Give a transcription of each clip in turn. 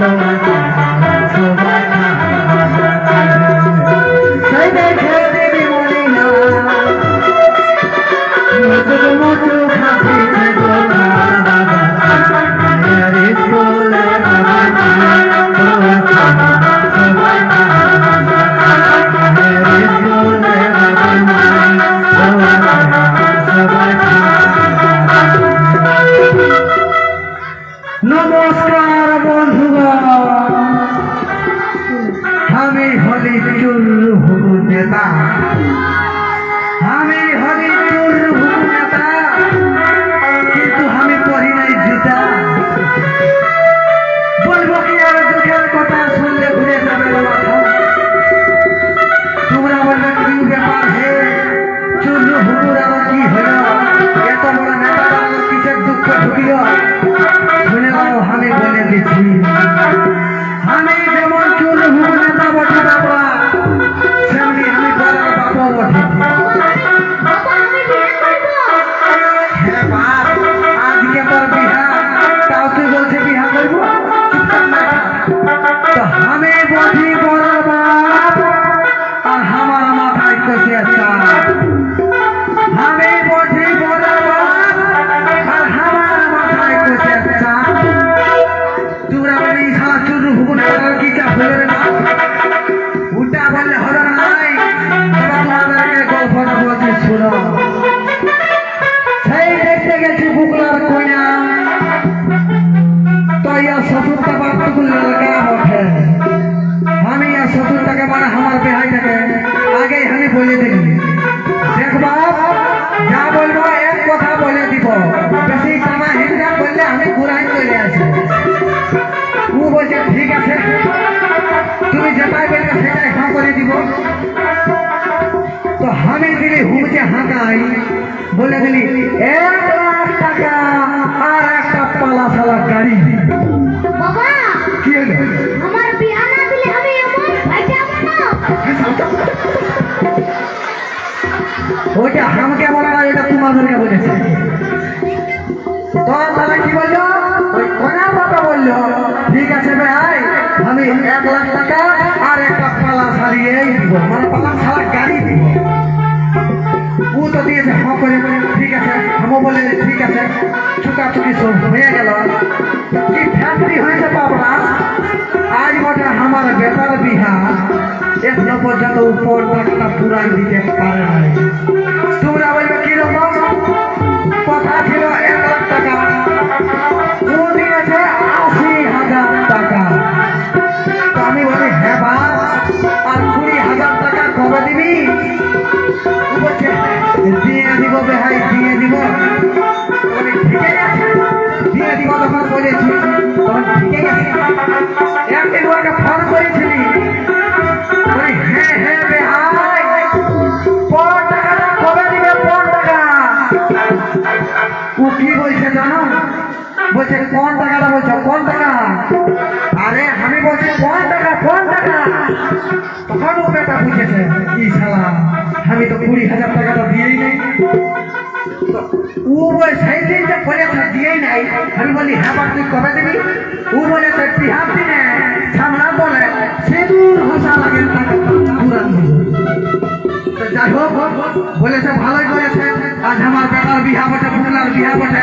নমস্কার হুমছে হাঁকাই। বলে দিলি এক লাখ টাকা আর একটা পালা সালা গাড়ি। বাবা কি হলো? আমার বিয়া না দিলে আমি এমন? ভাইটা বানাও ওইটা আমাকে বলে না এটা তোমাদেরকে বলেছে। তোমার দাদা কি বলল? ওই কোনার বাবা বলল। ঠিক আছে ভাই আমি এক লাখ টাকা হয়ে গেল। কি ফ্যাক্টরি হয়েছে বাবরা আজ বটে আমার বেতার বিহা এখনও পর্যন্ত উপর পুরাই দিতে পারে নাই কি বলছে জানো? বলছে, কোন টাকাটা বলছো? কোন টাকা? আরে, আমি বলছি, কোন টাকা কোন টাকা? তখন বেটা বুঝেছে, কি শালা, আমি তো কুড়ি হাজার টাকাটা দিয়েই নেই। ও বলে, সেই দিনটা বলেছে দিয়েই নাই। আমি বলি হ্যাঁ তুই কবে দিবি? ও বলেছে বিহার দিনে। যাই হোক, বলেছে ভালোই করেছে। আজ আমার বেটার বিহা বটে পুরলার বিহা বটে।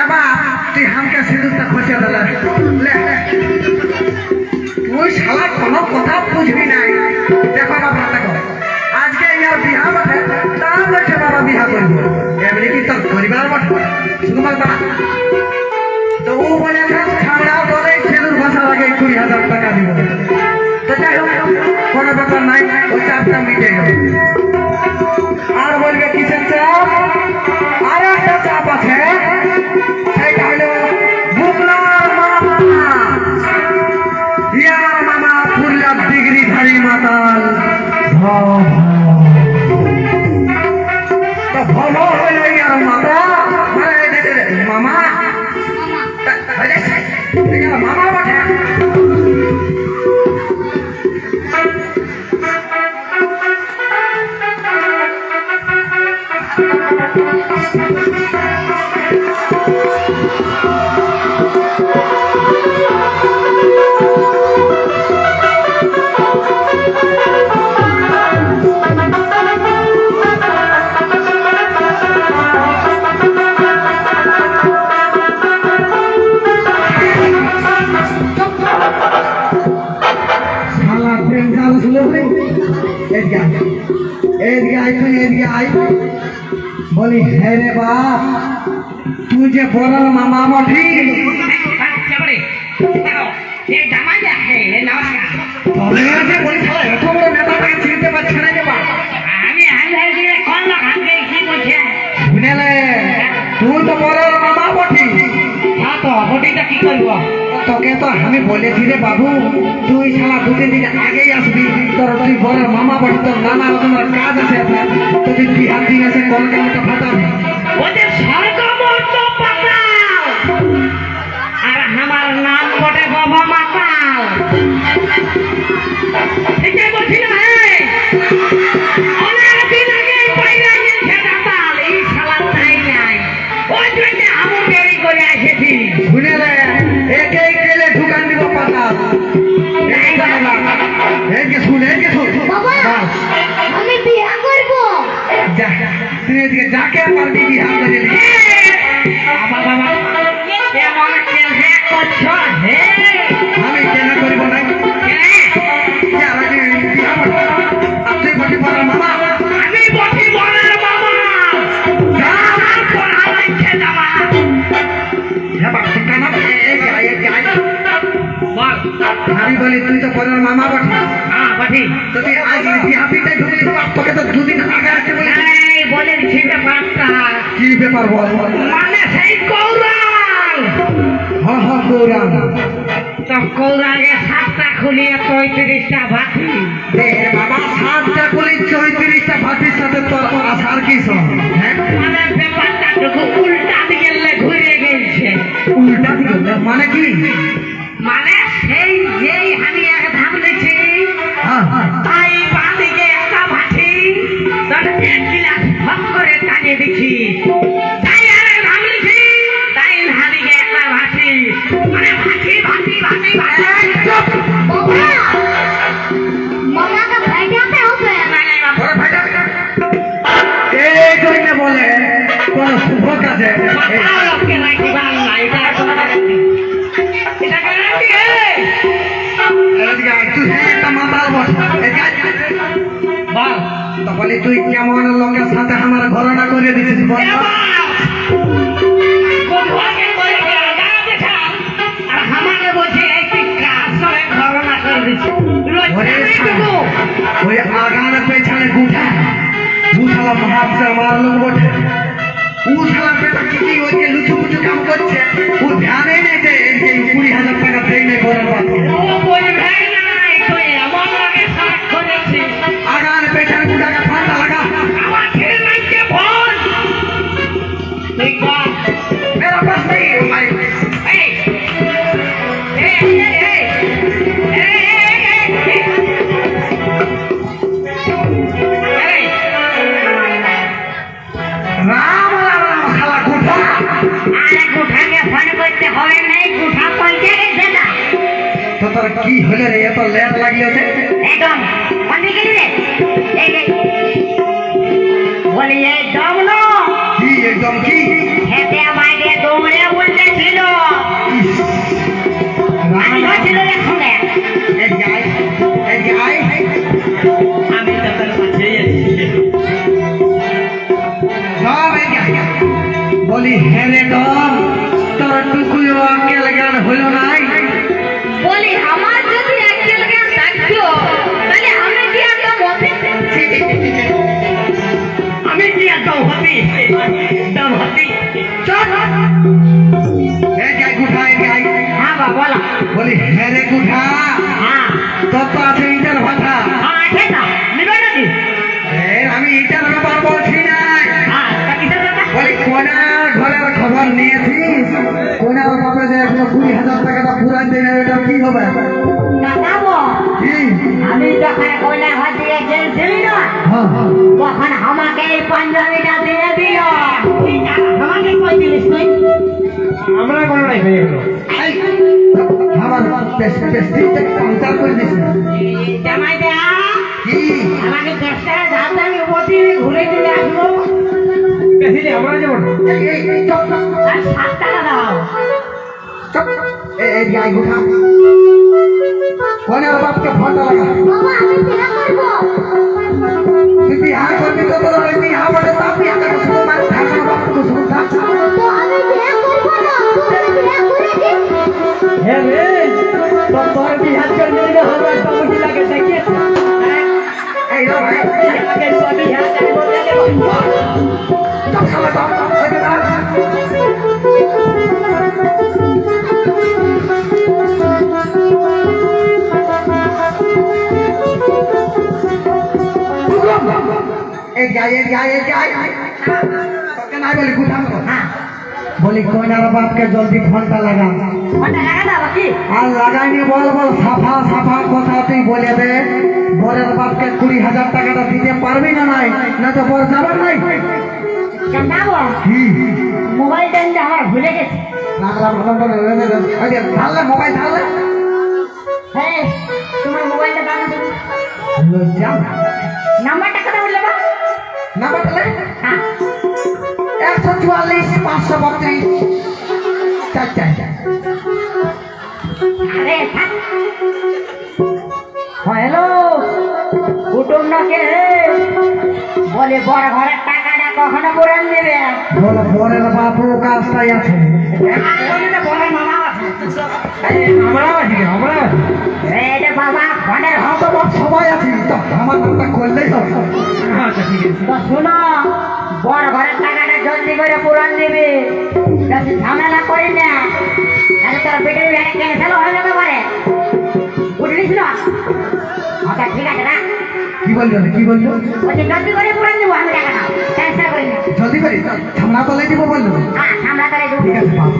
এবার তুই হামকে সিঁদুরটা খসে দিলে। তুই শালা কোনো কথা বুঝবি নাই। দেখো বাবা দেখো। আজকে ইয়ার বিহা বটে, তা বলছে বাবা বিহা করব। এমনি কি তোর পরিবার বটে? শুধুমাত্র তো ও বলেছে ছাড়া বলে সিঁদুর ভাষা লাগে কুড়ি হাজার টাকা দিব। মিটে গেল আর বলবে কিসের চাপ আর একটা চাপ আছে সেটা হলো বুকলার মামা। ইয়ার মামা ফুল্লার ডিগ্রি ধারী মাতাল। ভব তো ইয়ার মাতা মানে মামা। মামা বড় মামা মঠি তবে যে বলি শালা এত বড় নেতাটাকে চিনতে পারছে না রে বাপ। শুনেলে তুই তো বড় মামা মঠি তোকে তো আমি বলেছি রে বাবু তুই শালা দুদিন দিন আগেই আসবি। তোর তুই বড় মামা বটি তোর নানা রকমের কাজ আছে। তো তুই বিহার দিন এসে কলকাতা ফাটাবি আমার বটে বলি তুই তো বড় মামা বটি। হ্যাঁ বটি। তো তুই আজ বিহাপিতে ঢুকলি তোকে তো দুদিন আগে আসতে বলি। এই বলেছি ব্যাপারটা কি ব্যাপার বল? মানে সেই কৌরাল। হ্যাঁ হ্যাঁ গৌরাম তো কৌরাগে সাতটা খুলিয়ে ভাতি বাবা সাতটা চৌত্রিশটা ভাতির সাথে তোর আসার কি সব হ্যাঁ? মানে ব্যাপারটা উল্টা দিকে ঘুরে গেছে। উল্টা দিকে মানে কি? মানে আয়, তুই কেমন লোকের সাথে আমার ঘরনা করে দিছিস? বল। ওই আগান পেছনে গুঠা গুঠালা মহাপসে আমার লোক বটে। উঠালা তো তোর কি হলো রে এত লেট লাগল যে একদম কোনদিকে গেলি রে এই যে বলি এই দমনো কি একদম কি হেরে তোর তো আছে ইটার না এ, আমি ইটার ব্যাপার বলছি কথা বলি কোনার ঘরের খবর নিয়েছিস কোনার বাপে যে এখনও কুড়ি হাজার টাকাটা পুরান দেয় না এটা কি হবে না আমি যখন কইলে হাতে গেছিলি না তখন আমাকে এই পাঞ্জাবিটা দিয়ে দিও আমাকে কই দিলিস তুই আমরা কোনো নাই হয়ে গেল আমাকে দশটা যাতে আমি ওটি ঘুরে চলে আসব। আমরা যেমন এই, এই, এই, চপ, চপ, আর সাত টাকা দাও। এই। বাপকে লাগা। বাবা আমি বিয়ে করব। তুই বিহা করবি তো তোর এই যাই যাই যাই। তোকে না গেলে গুদাম না বলি কইনার বাপকে জলদি ফোনটা লাগা আর লাগাইনি বল বল সাফা সাফা কথা তুই বলে দে বরের বাপকে কুড়ি হাজার টাকাটা দিতে পারবি না নাই না তো বর যাবার নাই মোবাইলটা আমার ভুলে গেছি মোবাইল ঢাললে হ্যাঁ তোমার মোবাইলটা নাম্বারটা কথা বললে আরে হ্যালো। কুটুম না কে বলে বড় ঘরের টাকাটা কখনো পুরান দেবে বল বরের বাপু কাজটাই আছে। বড় মামা সবাই আছি। আমার নামটা করলেই হবে। শোনো ঘরের টাকাটা জলদি করে পুরান দিবি। ঝামেলা করি না তাহলে তোর ব্যাগে ক্যান্সেল হয়ে পারে। বুঝলিস না? আচ্ছা ঠিক আছে না কি বলল কি বলল? বলছি জলদি করে পুরান দেবো আমি টাকা নাও। ক্যান্সেল করি না। জলদি করি? সামনা তলে দিব বলল? হ্যাঁ সামলা করে দেবো। ঠিক আছে বাপ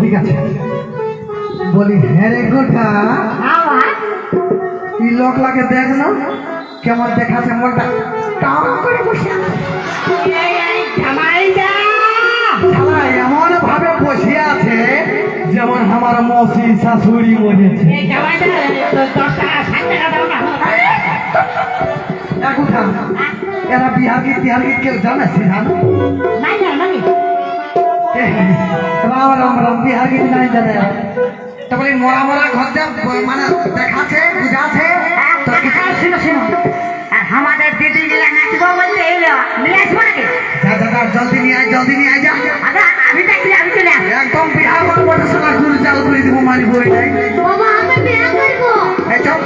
ঠিক আছে। বলি হ্যাঁ রে গোটা। হ্যাঁ এই লোক লাগে দেখ না কেমন দেখাচ্ছে মনটা টান করে বসে এমন ভাবে বসে আছে যেমন আমার মসি শাশুড়ি মরেছে এই জামাইদা, দশ টাকা, ষাট টাকা দাও না। এক উঠা এরা বিহার গীত বিহার গীত কেউ জানে সিধান নাই না, নাই। রাম রাম রাম বিহার গীত নাই জানে তো বলি মরা মরা ঘর মানে তো কিছু এই, শোনো, শোনো। আমাদের দিদি গুলা নাচবো এলো নিয়ে আসব নাকি? যা যা জলদি নিয়ে আয় জলদি নিয়ে আয় যা। আচ্ছা আমি দেখছি আমি চলে আসব একদম বিহার মতো বড় সোনা গুরু করে দিব মানি বই বাবা আমি বিয়ে করব। চল।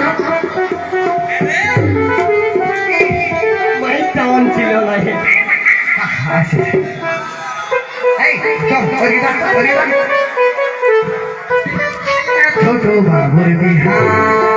চল ছিল না এই চল ওই যা। ছোট বাবুর বিহার।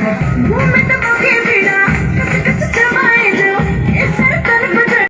Woman